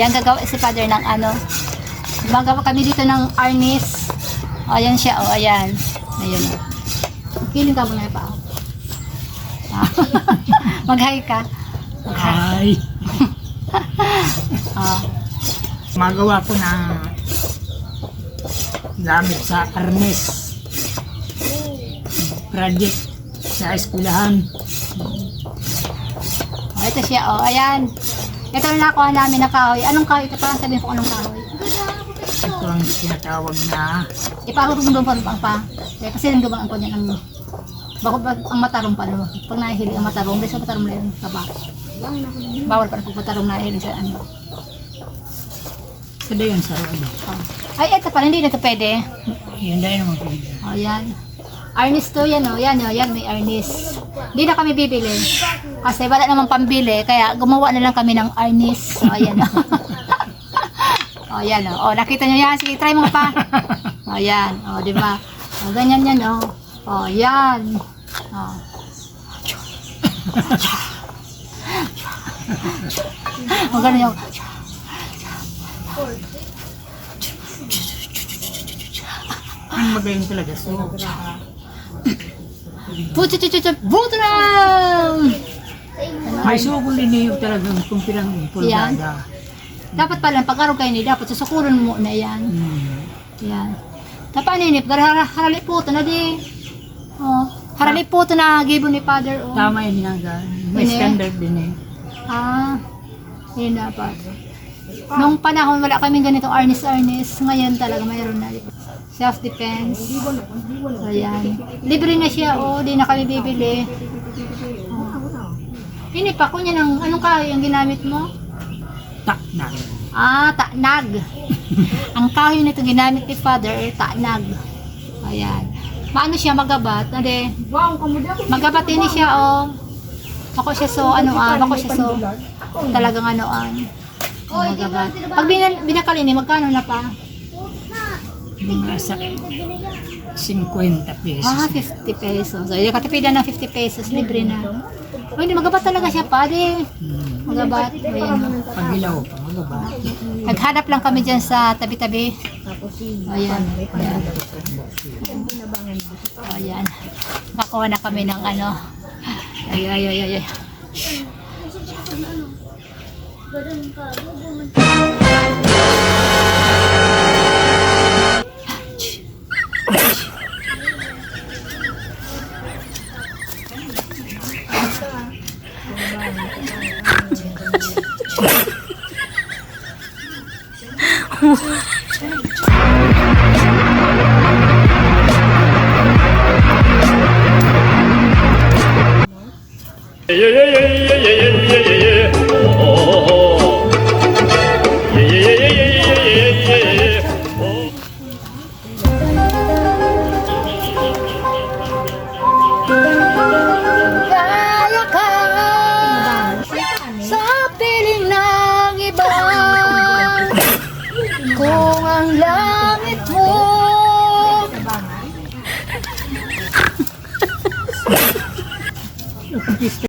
Yan gagawa si Father ng ano. Gumagawa kami dito ng arnis. O, ayan siya. O, ayan. Ayan. O. Kiling ka muna pa. Mag-hi ka. Ay, Ah. magawa ko ng gamit sa arnes. Project sa eskwelahan. O, ito siya. O, ayan. Ito na nakuha namin na kahoy. Anong kahoy? Ito parang sabihin ko anong kahoy. Ito ang tinatawag na Ipakurong pa ang pa. Kaya kasi nang gumang ang kanya ng bako ba ang matarong pa no. Pag nahihili ang matarong, dahil sa matarong na yun, taba. Bawal pa rin pag matarong nahihili sa ano. kada yun sa ano. Ay, ito pala, hindi na ito pwede. Yun dahil naman pwede. O, yan. Arnis to, yan o. Yan o, yan may arnis. Hindi na kami bibili. Kasi wala namang pambili, kaya gumawa na lang kami ng arnis. O, yan o. o, yan o. O, nakita nyo yan. Sige, try mo pa. O, yan. O, di ba? O, ganyan yan o. O, yan. O. O, ganun yung... Ang magaling talaga. So, Na! may sugol din niyo talagang kung pilang pulgada. Dapat pala, pag araw kayo ni, dapat susukulon mo na yan. Hmm. Yan. Tapa ninip, har harali po to na di. Oh, harali po to na gibo ni father. Oh. Tama yun nga. May standard din eh. Ah, yun dapat. Nung panahon wala kaming ganitong arnis-arnis, ngayon talaga mayroon na. Self-defense. So, yan. Libre na siya, oh, di na kami bibili. Oh. Ini pa, kunya ng, anong kahoy ang ginamit mo? Tak na. Ah, taknag. ang kahoy nito ginamit ni Father, eh, taknag. Ayan. Paano siya magabat? Ade, magabat din siya, oh. Ako siya so, ano ah, ako siya so, talagang ano ah. Magabat. Pag bin binakalini, magkano na pa? Mga sa 50 pesos. Ah, 50 pesos. So, yung katipidan ng 50 pesos, libre na. Oh, hindi, magabat talaga siya, pare. Hmm. Magabat. Ayan. oh. Pag ilaw pa, magaba. Naghanap lang kami dyan sa tabi-tabi. Ayan. Ayan. Ayan. Nakuha na kami ng ano. Ay, ay, ay, ay. ay. Ganun ka. Thank. якісь